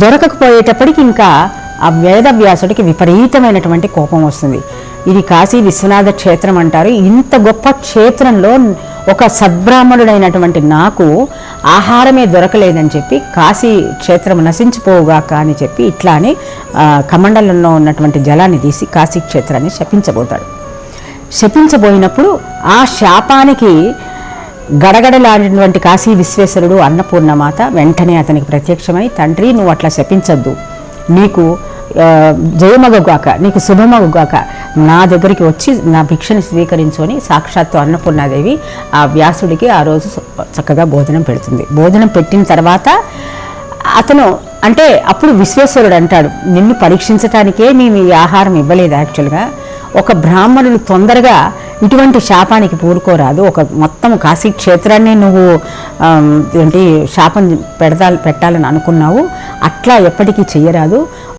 దొరకకపోయేటప్పటికి ఇంకా ఆ వేదవ్యాసుడికి విపరీతమైనటువంటి కోపం వస్తుంది. ఇది కాశీ విశ్వనాథ క్షేత్రం అంటారు. ఇంత గొప్ప క్షేత్రంలో ఒక సద్బ్రాహ్మణుడైనటువంటి నాకు ఆహారమే దొరకలేదని చెప్పి కాశీ క్షేత్రం నశించిపోవుగాక అని చెప్పి ఇట్లా అని కమండలంలో ఉన్నటువంటి జలాన్ని తీసి కాశీ క్షేత్రాన్ని శపించబోతాడు. శపించబోయినప్పుడు ఆ శాపానికి గడగడలాడినటువంటి కాశీ విశ్వేశ్వరుడు అన్నపూర్ణమాత వెంటనే అతనికి ప్రత్యక్షమై తండ్రి నువ్వు అట్లా శపించద్దు. నీకు జయమగుగాక నీకు శుభమగుగాక నా దగ్గరికి వచ్చి నా భిక్షను స్వీకరించుకొని సాక్షాత్తు అన్నపూర్ణాదేవి ఆ వ్యాసుడికి ఆ రోజు చక్కగా భోజనం పెడుతుంది. భోజనం పెట్టిన తర్వాత అతను అంటే అప్పుడు విశ్వేశ్వరుడు అంటాడు నిన్ను పరీక్షించటానికే మేము ఈ ఆహారం ఇవ్వలేదు యాక్చువల్గా. ఒక బ్రాహ్మణుడు తొందరగా ఇటువంటి శాపానికి పూరుకోరాదు ఒక మొత్తం కాశీ క్షేత్రాన్ని నువ్వు ఏంటి శాపం పెడతా పెట్టాలని అనుకున్నావు. అట్లా ఎప్పటికీ చెయ్యరాదు.